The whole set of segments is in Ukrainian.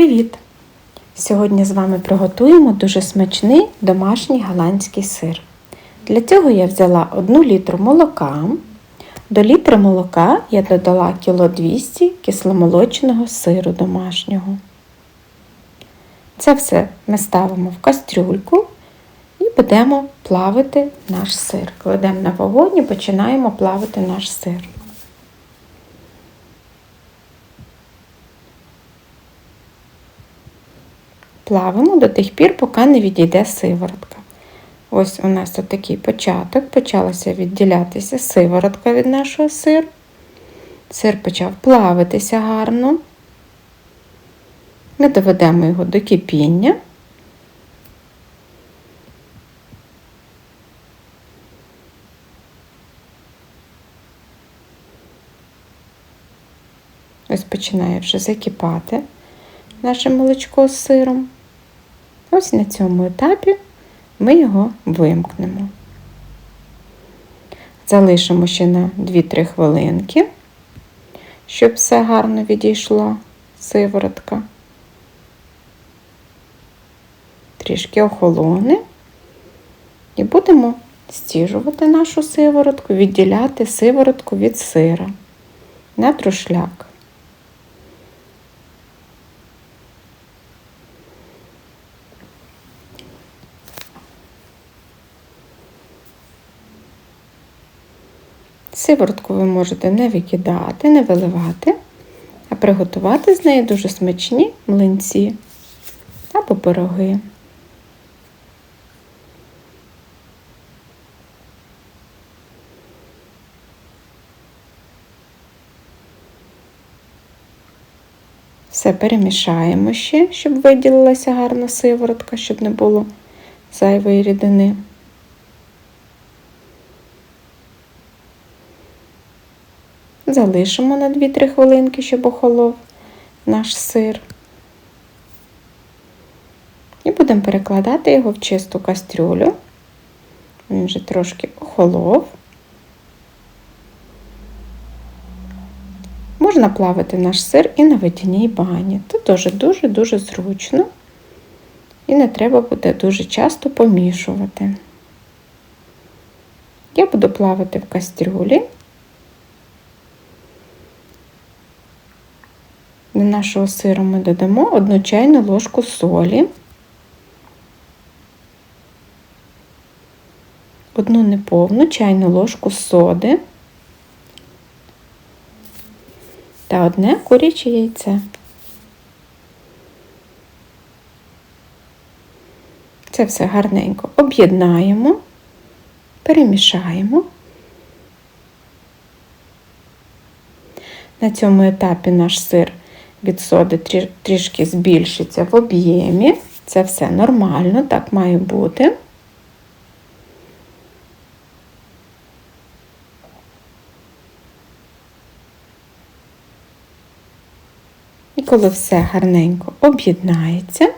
Привіт! Сьогодні з вами приготуємо дуже смачний домашній голландський сир. Для цього я взяла 1 літру молока. До літра молока я додала кіло 200 кисломолочного сиру домашнього. Це все ми ставимо в кастрюльку і будемо плавити наш сир. Кладемо на вогонь і починаємо плавити наш сир. Плавимо до тих пір, поки не відійде сиворотка. Ось у нас такий початок, почалася відділятися сиворотка від нашого сиру. Сир почав плавитися гарно. Ми доведемо його до кипіння. Ось починає вже закипати наше молочко з сиром. Ось на цьому етапі ми його вимкнемо. Залишимо ще на 2-3 хвилинки, щоб все гарно відійшло сиворотка. Трішки охолоне. І будемо стіжувати нашу сиворотку, відділяти сиворотку від сира на трушляк. Сиворотку ви можете не викидати, не виливати, а приготувати з неї дуже смачні млинці або пироги. Все перемішаємо ще, щоб виділилася гарна сиворотка, щоб не було зайвої рідини. Залишимо на 2-3 хвилинки, щоб охолов наш сир. І будемо перекладати його в чисту кастрюлю. Він вже трошки охолов. Можна плавити наш сир і на водяній бані. Це теж дуже-дуже зручно. І не треба буде дуже часто помішувати. Я буду плавати в кастрюлі. До нашого сиру ми додамо одну чайну ложку солі, одну неповну чайну ложку соди та одне куряче яйце. Це все гарненько об'єднаємо, перемішаємо. На цьому етапі наш сир від соди трішки збільшиться в об'ємі. Це все нормально, так має бути. І коли все гарненько об'єднається,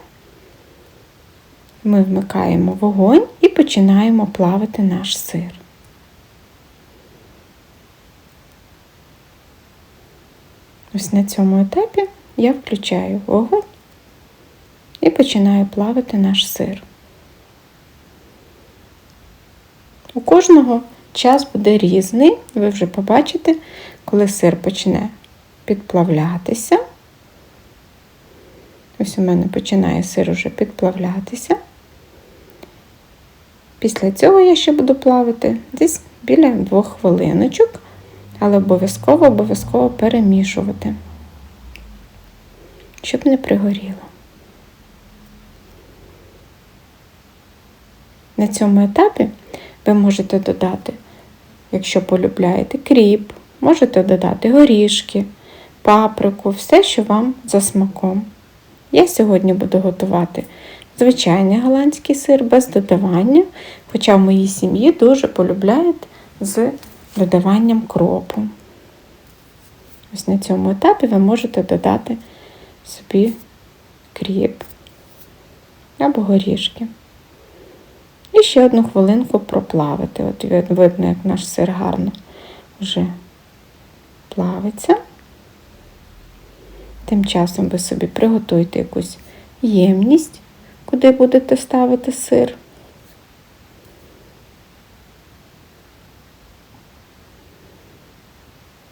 ми вмикаємо вогонь і починаємо плавити наш сир. Ось на цьому етапі я включаю вогонь і починаю плавити наш сир. У кожного час буде різний, ви вже побачите, коли сир почне підплавлятися. Ось у мене починає сир уже підплавлятися. Після цього я ще буду плавати десь біля двох хвилиночок але обов'язково обов'язково перемішувати, щоб не пригоріло. На цьому етапі ви можете додати, якщо полюбляєте кріп, можете додати горішки, паприку, все, що вам за смаком. Я сьогодні буду готувати звичайний голландський сир без додавання, хоча в моїй сім'ї дуже полюбляють з додаванням кропу. Ось на цьому етапі ви можете додати собі кріп або горішки. І ще одну хвилинку проплавити. От видно, як наш сир гарно вже плавиться. Тим часом ви собі приготуйте якусь ємність, куди будете ставити сир.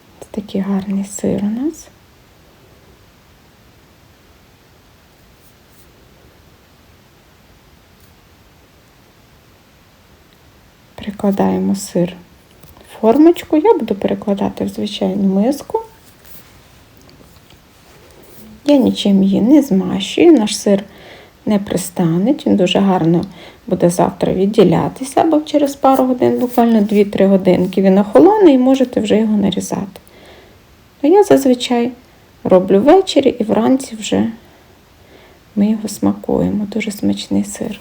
Ось такий гарний сир у нас. Прикладаємо сир в формочку. Я буду перекладати в звичайну миску. Я нічим її не змащую, наш сир не пристане, він дуже гарно буде завтра відділятися, або через пару годин, буквально 2-3 годинки він охолоне і можете вже його нарізати. Ну, я зазвичай роблю ввечері і вранці вже ми його смакуємо. Дуже смачний сир.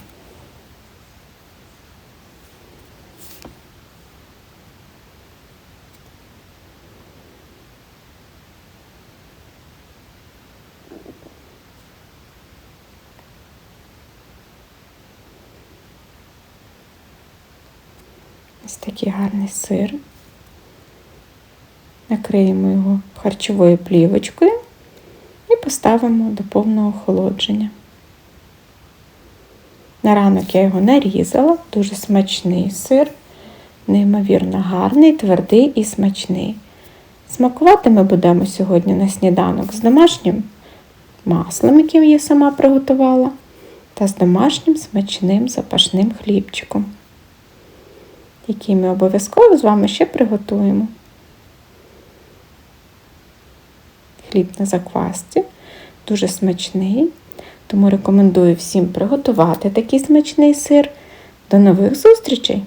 Ось такий гарний сир. Накриємо його харчовою плівочкою і поставимо до повного охолодження. На ранок я його нарізала, дуже смачний сир, неймовірно гарний, твердий і смачний. Смакувати ми будемо сьогодні на сніданок з домашнім маслом, яким я сама приготувала, та з домашнім смачним запашним хлібчиком який ми обов'язково з вами ще приготуємо. Хліб на заквасці, дуже смачний, тому рекомендую всім приготувати такий смачний сир. До нових зустрічей!